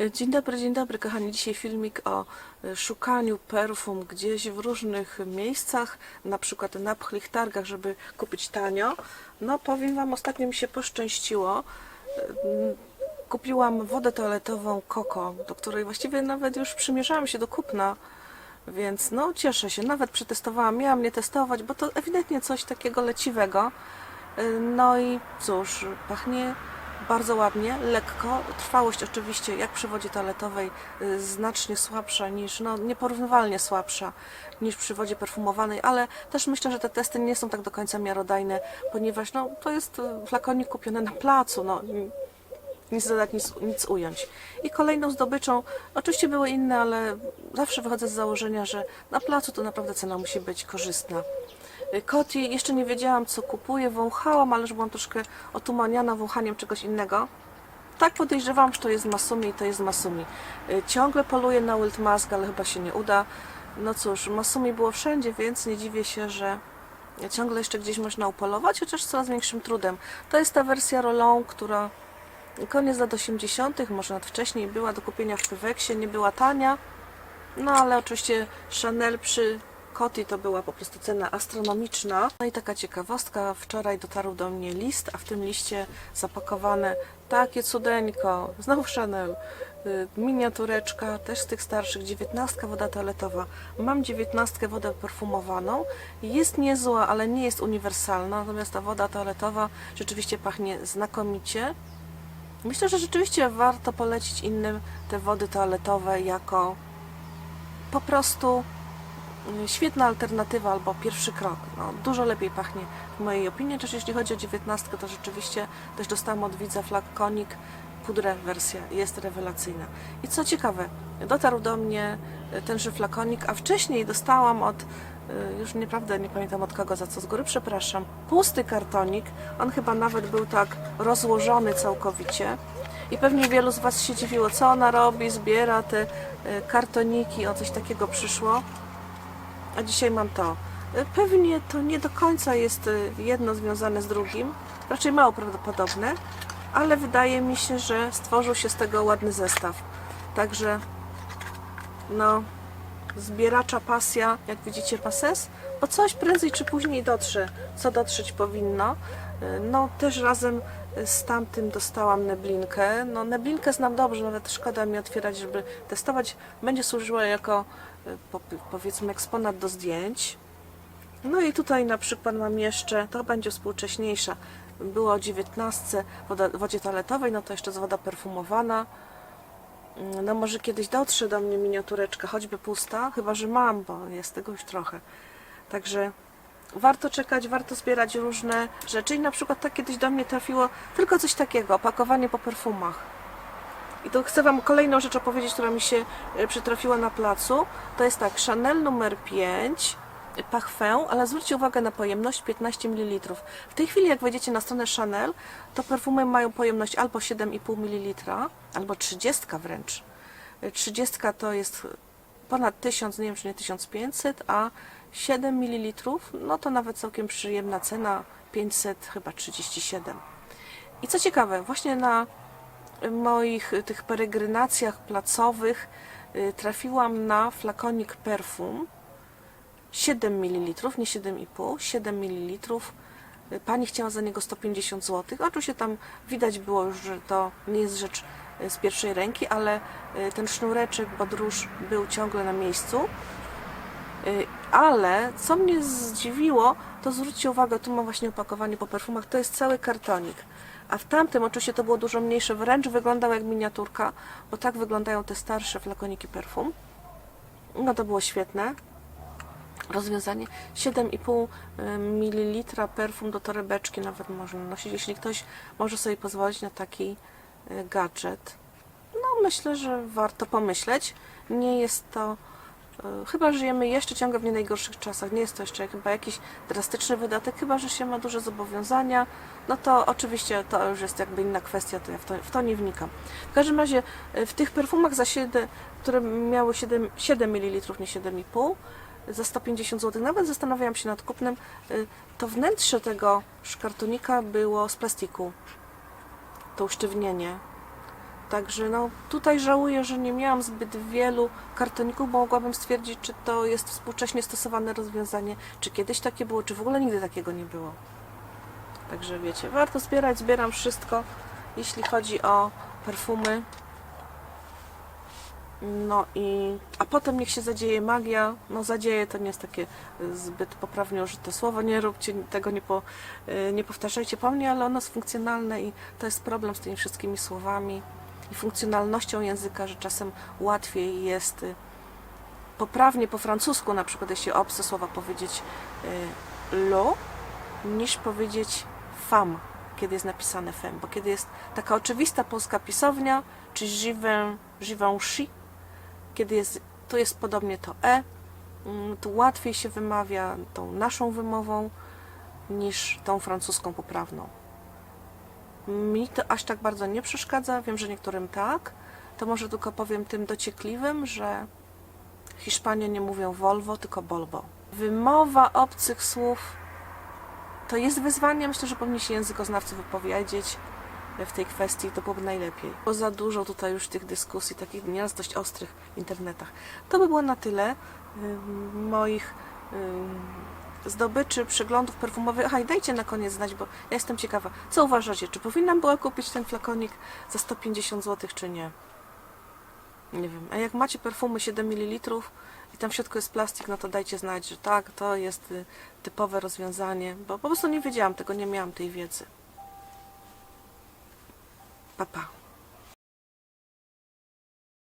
Dzień dobry, dzień dobry, kochani. Dzisiaj filmik o e, szukaniu perfum gdzieś w różnych miejscach, na przykład na pchlich targach, żeby kupić tanio. No, powiem Wam, ostatnio mi się poszczęściło. E, Kupiłam wodę toaletową Coco, do której właściwie nawet już przymierzałam się do kupna, więc no cieszę się. Nawet przetestowałam, miałam nie testować, bo to ewidentnie coś takiego leciwego. E, No i cóż, pachnie bardzo ładnie, lekko. Trwałość oczywiście, jak przy wodzie toaletowej, y, znacznie słabsza niż, no nieporównywalnie słabsza niż przy wodzie perfumowanej, ale też myślę, że te testy nie są tak do końca miarodajne, ponieważ no, to jest y, flakonik kupiony na placu, no nic dodać, nic, nic ująć. I kolejną zdobyczą, oczywiście były inne, ale zawsze wychodzę z założenia, że na placu to naprawdę cena musi być korzystna. Koti, jeszcze nie wiedziałam co kupuję, wąchałam, ale już byłam troszkę otumaniana wąchaniem czegoś innego. Tak podejrzewam, że to jest Masumi i to jest Masumi. Y, Ciągle poluję na Wild Mask, ale chyba się nie uda. No cóż, Masumi było wszędzie, więc nie dziwię się, że ciągle jeszcze gdzieś można upolować, chociaż z coraz większym trudem. To jest ta wersja Rolą, która koniec lat 80., może nawet wcześniej, była do kupienia w Peweksie, nie była tania. No ale oczywiście Chanel przy Coty to była po prostu cena astronomiczna. No i taka ciekawostka, wczoraj dotarł do mnie list, a w tym liście zapakowane takie cudeńko, znowu Chanel, y, miniatureczka, też z tych starszych, dziewiętnastka woda toaletowa. Mam dziewiętnastkę wodę perfumowaną, jest niezła, ale nie jest uniwersalna, natomiast ta woda toaletowa rzeczywiście pachnie znakomicie. Myślę, że rzeczywiście warto polecić innym te wody toaletowe jako po prostu świetna alternatywa albo pierwszy krok. No, dużo lepiej pachnie w mojej opinii. Też jeśli chodzi o dziewiętnastkę, to rzeczywiście też dostałam od widza flakonik, pudrę wersja jest rewelacyjna. I co ciekawe, dotarł do mnie y, tenże flakonik, a wcześniej dostałam od, y, już naprawdę nie pamiętam od kogo, za co z góry przepraszam, pusty kartonik. On chyba nawet był tak rozłożony całkowicie. I pewnie wielu z Was się dziwiło, co ona robi, zbiera te y, kartoniki, o coś takiego przyszło. A dzisiaj mam to. Y, Pewnie to nie do końca jest y, jedno związane z drugim, raczej mało prawdopodobne, ale wydaje mi się, że stworzył się z tego ładny zestaw. Także, no, zbieracza pasja, jak widzicie, pases, bo coś prędzej czy później dotrze, co dotrzeć powinno. Y, No, też razem z tamtym dostałam neblinkę. No, neblinkę znam dobrze, nawet szkoda mi otwierać, żeby testować. Będzie służyła jako, po- powiedzmy, eksponat do zdjęć. No i tutaj na przykład mam jeszcze, to będzie współcześniejsza, było o 19 woda, wodzie toaletowej, no to jeszcze jest woda perfumowana. Mm, No może kiedyś dotrze do mnie miniatureczka, choćby pusta, chyba że mam, bo jest tego już trochę. Także warto czekać, warto zbierać różne rzeczy i na przykład tak kiedyś do mnie trafiło tylko coś takiego, opakowanie po perfumach. I to chcę Wam kolejną rzecz opowiedzieć, która mi się e, przytrafiła na placu. To jest tak, Chanel numer 5, Parfum, ale zwróćcie uwagę na pojemność 15 ml. W tej chwili, jak wejdziecie na stronę Chanel, to perfumy mają pojemność albo 7,5 ml, albo 30 wręcz. E, 30 to jest ponad 1000, nie wiem czy nie 1500, a 7 ml, no to nawet całkiem przyjemna cena, 500 chyba 37. I co ciekawe, właśnie na moich tych peregrinacjach placowych y, trafiłam na flakonik perfum 7 ml, nie 7,5, 7 ml. Pani chciała za niego 150 zł. Oczywiście tam widać było już, że to nie jest rzecz y, z pierwszej ręki, ale y, ten sznureczek, podróż był ciągle na miejscu. Y, Ale co mnie zdziwiło, to zwróćcie uwagę, tu mam właśnie opakowanie po perfumach, to jest cały kartonik. A w tamtym oczywiście to było dużo mniejsze, wręcz wyglądał jak miniaturka, bo tak wyglądają te starsze flakoniki perfum. No to było świetne rozwiązanie. 7,5 ml perfum do torebeczki nawet można nosić, jeśli ktoś może sobie pozwolić na taki y, gadżet. No myślę, że warto pomyśleć. Nie jest to y, Chyba żyjemy jeszcze ciągle w nie najgorszych czasach. Nie jest to jeszcze chyba jakiś drastyczny wydatek, chyba że się ma duże zobowiązania. No to oczywiście to już jest jakby inna kwestia, to ja w to, w to nie wnikam. W każdym razie y, w tych perfumach za 7, które miały 7, 7 ml, nie 7,5 za 150 zł, nawet zastanawiałam się nad kupnem, y, to wnętrze tego szkartonika było z plastiku. To usztywnienie. Także no, tutaj żałuję, że nie miałam zbyt wielu kartoników, bo mogłabym stwierdzić, czy to jest współcześnie stosowane rozwiązanie, czy kiedyś takie było, czy w ogóle nigdy takiego nie było. Także wiecie, warto zbierać, zbieram wszystko, jeśli chodzi o perfumy. No i, a potem niech się zadzieje magia. No zadzieje to nie jest takie zbyt poprawnie użyte słowo. Nie róbcie tego, nie, po, y, nie powtarzajcie po mnie, ale ono jest funkcjonalne i to jest problem z tymi wszystkimi słowami i funkcjonalnością języka, że czasem łatwiej jest y, poprawnie po francusku, na przykład jeśli obce słowa powiedzieć y, lo, niż powiedzieć femme, kiedy jest napisane femme, bo kiedy jest taka oczywista polska pisownia, czy żywę, żywę chi, kiedy jest, to jest podobnie to e, mm, tu łatwiej się wymawia tą naszą wymową niż tą francuską poprawną. Mi to aż tak bardzo nie przeszkadza, wiem, że niektórym tak. To może tylko powiem tym dociekliwym, że Hiszpanie nie mówią Volvo, tylko Bolbo. Wymowa obcych słów to jest wyzwanie. Myślę, że powinni się językoznawcy wypowiedzieć w tej kwestii, to byłoby najlepiej. Bo za dużo tutaj już tych dyskusji, takich nieraz dość ostrych w internetach. To by było na tyle moich zdobyczy, przeglądów perfumowych. Aha, i dajcie na koniec znać, bo ja jestem ciekawa, co uważacie, czy powinnam była kupić ten flakonik za 150 zł, czy nie? Nie wiem. A jak macie perfumy 7 ml i tam w środku jest plastik, no to dajcie znać, że tak, to jest y, typowe rozwiązanie, bo po prostu nie wiedziałam tego, nie miałam tej wiedzy. Pa, pa.